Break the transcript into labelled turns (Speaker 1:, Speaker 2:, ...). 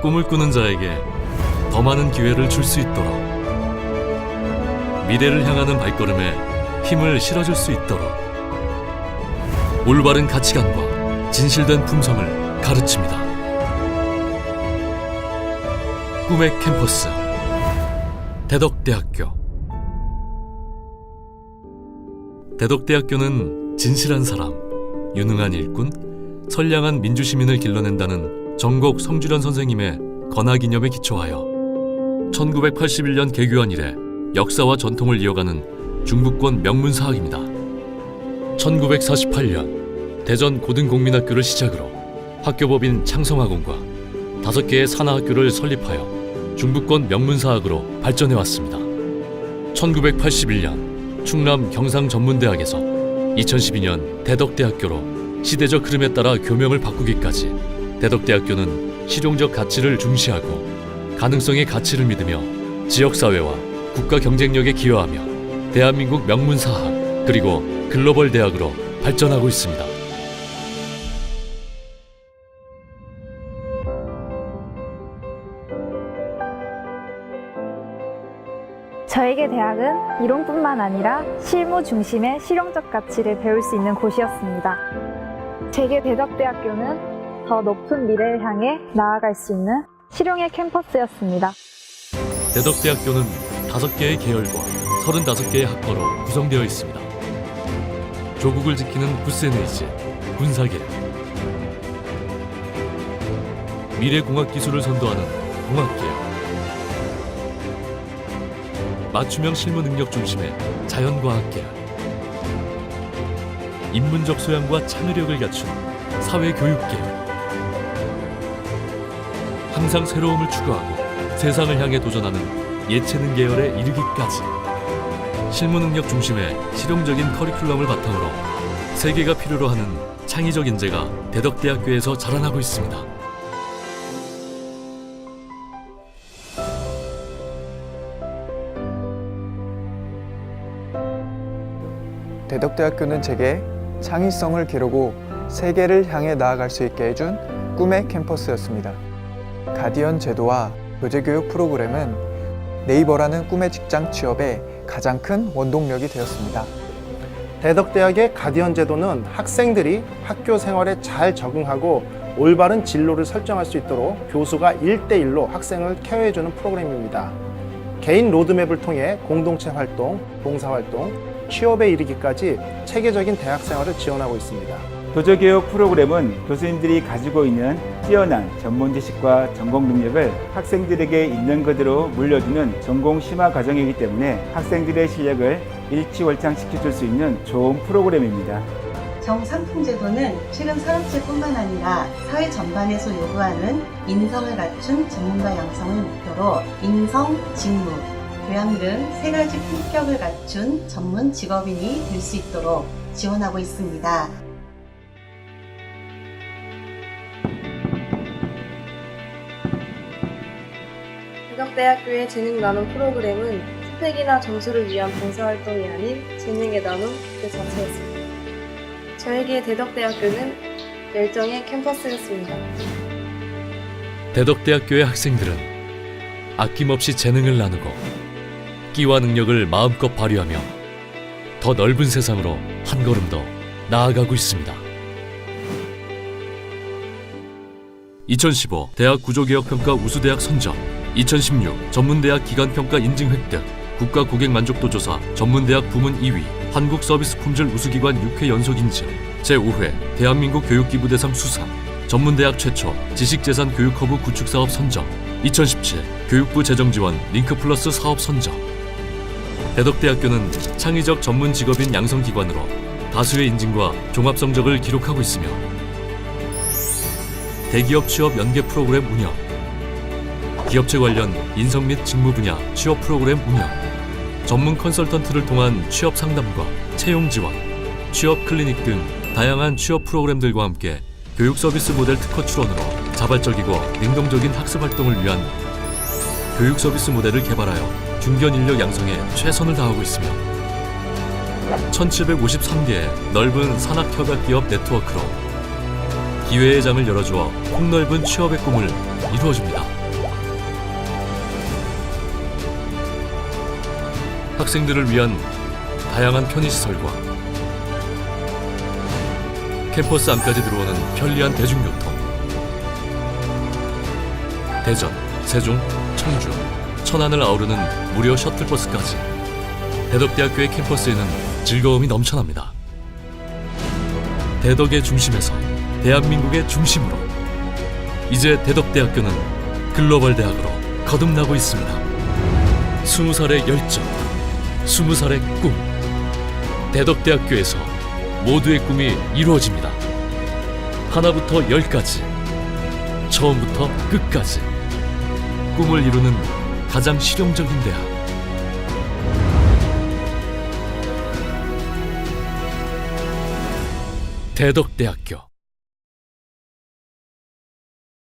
Speaker 1: 꿈을 꾸는 자에게 더 많은 기회를 줄 수 있도록 미래를 향하는 발걸음에 힘을 실어줄 수 있도록 올바른 가치관과 진실된 품성을 가르칩니다. 꿈의 캠퍼스 대덕대학교 대덕대학교는 진실한 사람, 유능한 일꾼, 선량한 민주시민을 길러낸다는 정곡 성주련 선생님의 건화기념에 기초하여 1981년 개교한 이래 역사와 전통을 이어가는 중부권 명문사학입니다. 1948년 대전 고등공민학교를 시작으로 학교법인 창성학원과 다섯 개의 산하학교를 설립하여 중부권 명문사학으로 발전해 왔습니다. 1981년 충남 경상전문대학에서 2012년 대덕대학교로 시대적 흐름에 따라 교명을 바꾸기까지 대덕대학교는 실용적 가치를 중시하고 가능성의 가치를 믿으며 지역사회와 국가 경쟁력에 기여하며 대한민국 명문사학 그리고 글로벌 대학으로 발전하고 있습니다.
Speaker 2: 저에게 대학은 이론뿐만 아니라 실무 중심의 실용적 가치를 배울 수 있는 곳이었습니다. 제게 대덕대학교는 더 높은 미래를 향해 나아갈 수 있는 실용의 캠퍼스였습니다.
Speaker 1: 대덕대학교는 다섯 개의 계열과 35개의 학과로 구성되어 있습니다. 조국을 지키는 구세네이지, 군사계열, 미래공학 기술을 선도하는 공학계열, 맞춤형 실무 능력 중심의 자연과학계열, 인문적 소양과 참여력을 갖춘 사회교육계열, 항상 새로움을 추구하고 세상을 향해 도전하는 예체능 계열에 이르기까지 실무 능력 중심의 실용적인 커리큘럼을 바탕으로 세계가 필요로 하는 창의적 인재가 대덕대학교에서 자라나고 있습니다.
Speaker 3: 대덕대학교는 제게 창의성을 기르고 세계를 향해 나아갈 수 있게 해준 꿈의 캠퍼스였습니다. 가디언 제도와 교재교육 프로그램은 네이버라는 꿈의 직장 취업에 가장 큰 원동력이 되었습니다.
Speaker 4: 대덕대학의 가디언 제도는 학생들이 학교 생활에 잘 적응하고 올바른 진로를 설정할 수 있도록 교수가 1대1로 학생을 케어해주는 프로그램입니다. 개인 로드맵을 통해 공동체 활동, 봉사활동, 취업에 이르기까지 체계적인 대학 생활을 지원하고 있습니다.
Speaker 5: 교조교육 프로그램은 교수님들이 가지고 있는 뛰어난 전문 지식과 전공 능력을 학생들에게 있는 그대로 물려주는 전공 심화 과정이기 때문에 학생들의 실력을 일치월장시켜줄 수 있는 좋은 프로그램입니다.
Speaker 6: 정상품 제도는 최근 산업재뿐만 아니라 사회 전반에서 요구하는 인성을 갖춘 전문가 양성을 목표로 인성, 직무, 교양 등 세 가지 품격을 갖춘 전문 직업인이 될 수 있도록 지원하고 있습니다.
Speaker 7: 대덕대학교의 재능 나눔 프로그램은 스펙이나 점수를 위한 봉사활동이 아닌 재능의 나눔 그 자체였습니다. 저에게 대덕대학교는 열정의 캠퍼스였습니다.
Speaker 1: 대덕대학교의 학생들은 아낌없이 재능을 나누고 끼와 능력을 마음껏 발휘하며 더 넓은 세상으로 한 걸음 더 나아가고 있습니다. 2015 대학 구조개혁평가 우수대학 선정 2016 전문대학 기간평가 인증 획득 국가 고객 만족도 조사 전문대학 부문 2위 한국 서비스 품질 우수기관 6회 연속 인증 제5회 대한민국 교육기부 대상 수상 전문대학 최초 지식재산 교육허브 구축사업 선정 2017 교육부 재정지원 링크플러스 사업 선정. 대덕대학교는 창의적 전문 직업인 양성기관으로 다수의 인증과 종합성적을 기록하고 있으며 대기업 취업 연계 프로그램 운영 기업체 관련 인성 및 직무 분야 취업 프로그램 운영, 전문 컨설턴트를 통한 취업 상담과 채용 지원, 취업 클리닉 등 다양한 취업 프로그램들과 함께 교육 서비스 모델 특허 출원으로 자발적이고 능동적인 학습 활동을 위한 교육 서비스 모델을 개발하여 중견 인력 양성에 최선을 다하고 있으며 1753개의 넓은 산학협약 기업 네트워크로 기회의 장을 열어주어 폭넓은 취업의 꿈을 이루어줍니다. 학생들을 위한 다양한 편의시설과 캠퍼스 안까지 들어오는 편리한 대중교통 대전, 세종, 청주, 천안을 아우르는 무료 셔틀버스까지 대덕대학교의 캠퍼스에는 즐거움이 넘쳐납니다. 대덕의 중심에서 대한민국의 중심으로 이제 대덕대학교는 글로벌 대학으로 거듭나고 있습니다. 스무 살의 열정, 스무 살의 꿈. 대덕대학교에서 모두의 꿈이 이루어집니다. 하나부터 열까지, 처음부터 끝까지 꿈을 이루는 가장 실용적인 대학. 대덕대학교.